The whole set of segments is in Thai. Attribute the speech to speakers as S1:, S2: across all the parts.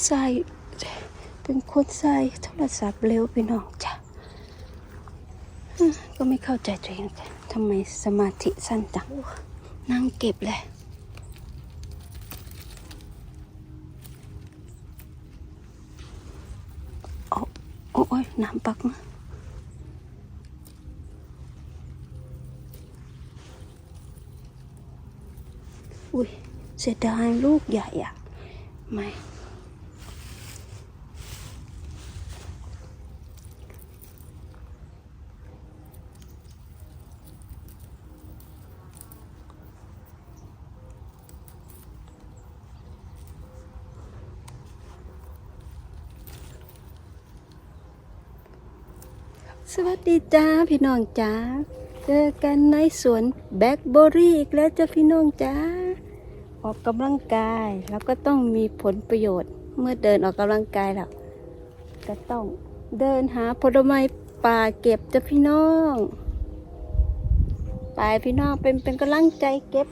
S1: ใส่เป็นคนใส่โทรศัพท์เร็วพี่น้องจ้ะก็ไม่เข้าใจตัวเองค่ทำไมสมาธิสั้นจังนั่งเก็บเลยโอ้โอ้ยน้ำปักมาอุ้ยเสียดายลูกใหญ่อะไม่ สวัสดีจ้าพี่น้องจ้าเจอกันในสวนแบล็คเบอรี่อีกแล้วจ้าพี่น้องจ้าออกกำลังกายแล้วก็ต้องมีผลประโยชน์ เมื่อเดินออกกำลังกายแล้วก็ต้องเดินหาผลไม้ป่าเก็บจ้าพี่น้องไปพี่น้องเป็นเป็นกำลังใจเก็บ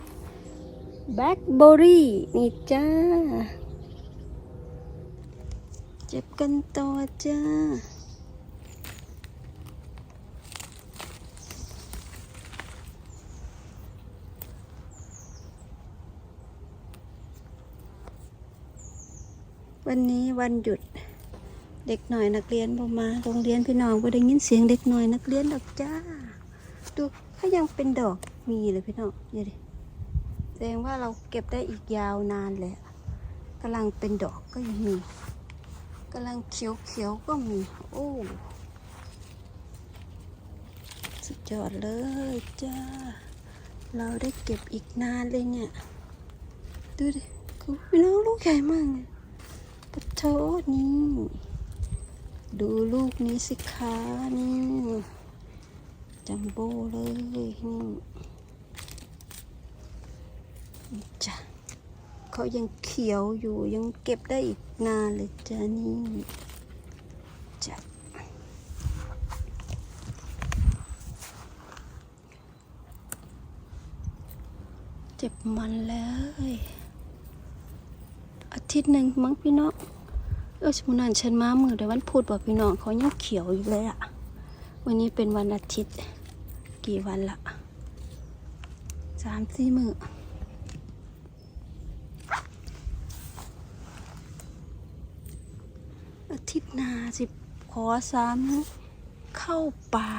S1: แบล็คเบอรี่นี่จ้าเจ็บกันต่อจ้า วันนี้วันหยุดเด็กหน่อยนักเรียนบมาโรงเรียนพี่น้องบ่ได้ยินเสียงเด็กหน่อยนักเรียนดอกจ้า ดูก็ยังเป็นดอกมีเลยพี่น้องเดี๋ยวดิแสดงว่าเราเก็บได้อีกยาวนานเลยอะกำลังเป็นดอกก็ยังมีกำลังเขียวเขียวก็มี โอ้สุดยอดเลยจ้า เราได้เก็บอีกนานเลยเนี่ย ดูดิคุณพี่น้องลูกใหญ่มากเลย โทนี่ ดูลูกนี้สิคะนี่ จัมโบ้เลยนี่นี่จ้ะเขายังเขียวอยู่ยังเก็บได้อีกนานเลยจ้ะนี่จ้ะเจ็บมันเลย อาทิตย์หนึ่งมั้งพี่น้อง เออสมุนันฉันมามือเดี๋ยววันพุธบอกพี่น้องเขายังเขียวอยู่เลยอะวันนี้เป็นวันอาทิตย์ กี่วันละสามสี่มืออาทิตย์หน้าสิขอสามเข้าป่า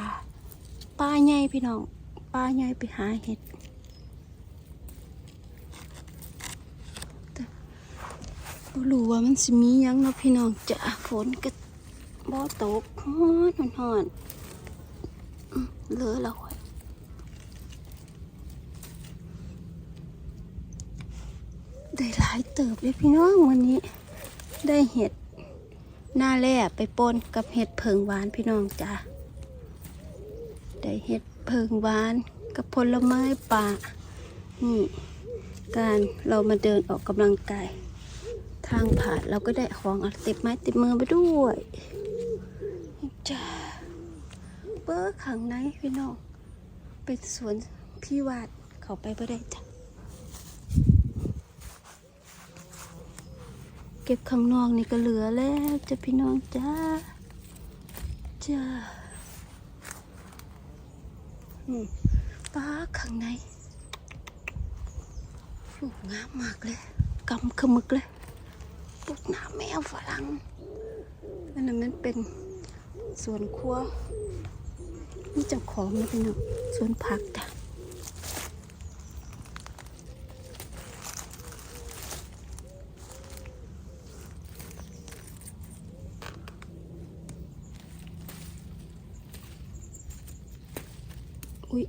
S1: ป่าใหญ่พี่น้องป่าใหญ่ไปหาเห็ด บ่รู้ว่ามันสิมียังเนาะพี่น้องจ้ะฝนก็บ่ตกฮอนฮ้อนเหลือแล้วข้อยได้หลายเติบเลยพี่น้องวันนี้ ได้เห็ดหน้าแร่ไปปนกับเห็ดเพิงหวานพี่น้องจ้ะได้เห็ดเพิงหวานกับผลไม้ป่านี่ การเรามาเดินออกกำลังกาย ทางผ่านเราก็ได้ของอติดไม้ติดมือไปด้วยจ้าเบอร์ขังในพี่น้องเป็นสวนพี่วาดเขาไปบ่ได้จ้ะเก็บข้างนอกนี่ก็เหลือแล้วจ้ะพี่น้องจ้าจ้าป้าข้างในลูงามมากเลยกำขมึกเลย ลูกหนาแมวฝรั่งอันนั้นมันเป็นสวนครัวนี่เจ้าของนะพี่น้องสวนผักจ้ะอุ้ย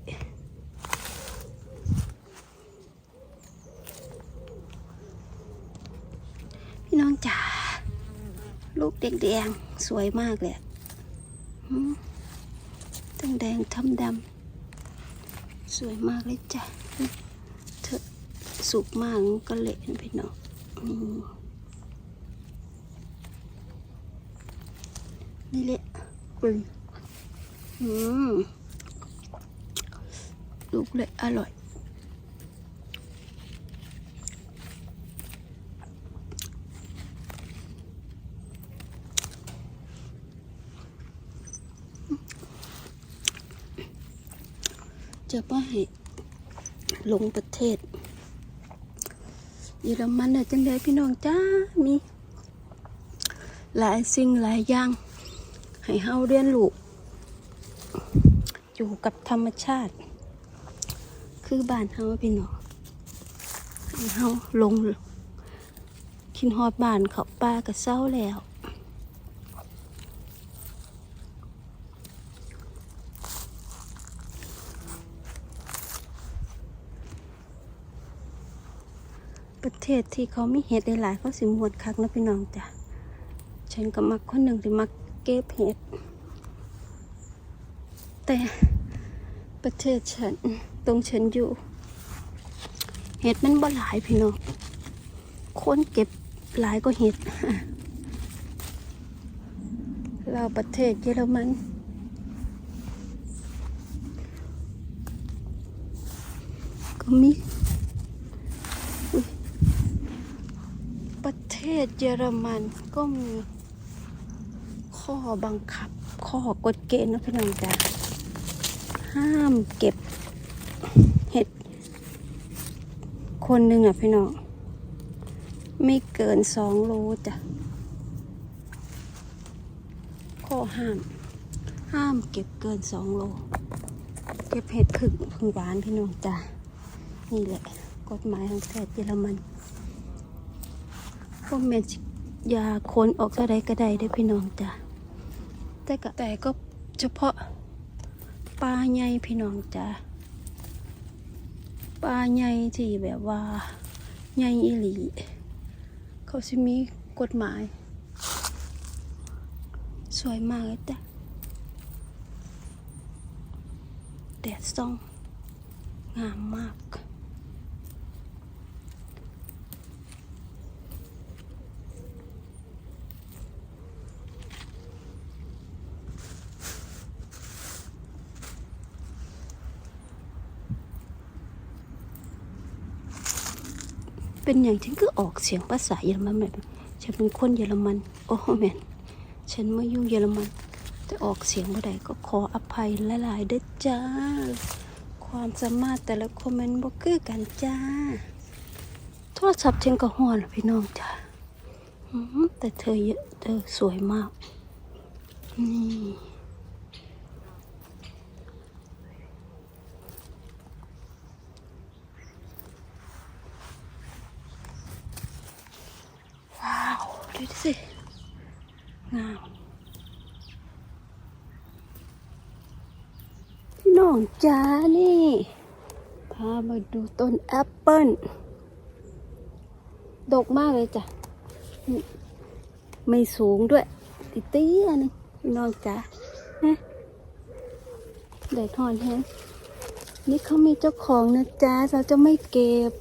S1: พี่น้อง จ๋าลูกแดงๆ สวยมากเลยอะหืมทั้งแดงทั้งดำสวยมากเลยจ้ะเธอสุกมากมันก็เละนะพี่น้องนี่นี่เละปึงอืมลูกเละอร่อย จะไม่ให้ลงประเทศ เยอรมันน่ะจังไดพี่น้องจ้ามี หลายสิ่งหลายอย่าง ให้เฮาเรียนรู้อยู่กับธรรมชาติ คือบ้านเฮาพี่น้องให้เฮาลงคินฮอดบ้านเขาป้าก็เศร้าแล้ว เทศที่เขามีเห็ดหลายๆเขาสิมวนคักนะพี่น้องจ้ะฉันก็มักคนหนึ่งที่มักเก็บเห็ด แต่ประเทศฉันตรงฉันอยู่ เห็ดมันบ่หลายพี่น้องคนเก็บหลายก็เห็ดเราประเทศเยอรมันก็มีอุ๊ยประ เทศเยอรมันก็มีข้อบังคับ ข้อกฎเกณฑ์นะพี่น้องจ้ะห้ามเก็บเห็ด คนหนึ่งอะพี่น้อง ไม่เกินสองโลจ้ะข้อห้าม ห้ามเก็บเกินสองโล เก็บเห็ดผึ่งผึ่งหวานพี่น้องจ้ะนี่แหละ กฎหมายของประเทศเยอรมัน พวกแมนสิยาคนออกก็ได้ก็ได้ได้อพี่น้องจ้ะแต่ก็แต่ก็เฉพาะปลาใหญ่พี่น้องจ้ะปลาใหญ่ที่แบบว่าใหญ่อีหลีเขาสิมีกฎหมาย สวยมากเลยจ้ะแดดส่องงามมาก เป็นอย่างฉันก็ออกเสียงภาษาเยอรมันแบบฉันเป็นคนเยอรมัน โอ้แมนฉันมาอยู่เยอรมัน จะออกเสียงเมื่อใดก็ขออภัยหลายๆเด้อจ้า ความสามารถแต่ละคอมเมนต์บ่คือกันจ้า โทรศัพท์ฉันก็หอนพี่น้องจ้าแต่เธอเยอะเธอสวยมาก นี่ ว้าว ดูสิ งามพี่น้องจ้านี่ พามาดูต้นแอปเปิ้ล ดกมากเลยจ้ะ ไม่สูงด้วย ติเตี้ยนึงพี่น้องจ้านะแดดทอนแฮงนี่เขามีเจ้าของนะจ๊ะเราจะไม่เก็บ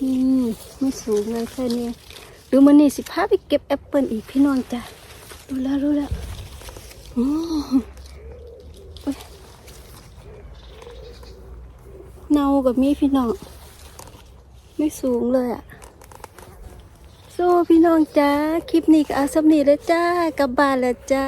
S1: อืมไม่สูงเลยแค่นี้ ดูมันนี่สิพาไปเก็บแอปเปิลอีกพี่น้องจ้ะดูแล้วรู้แล้วอืมโอ๊ยเนากับมีพี่น้อง ไม่สูงเลยอะ่ะโซ่พี่น้องจ้าคลิปนี้ก็เอาสำนีแล้วจ้ากลับบ้านแล้วจ้า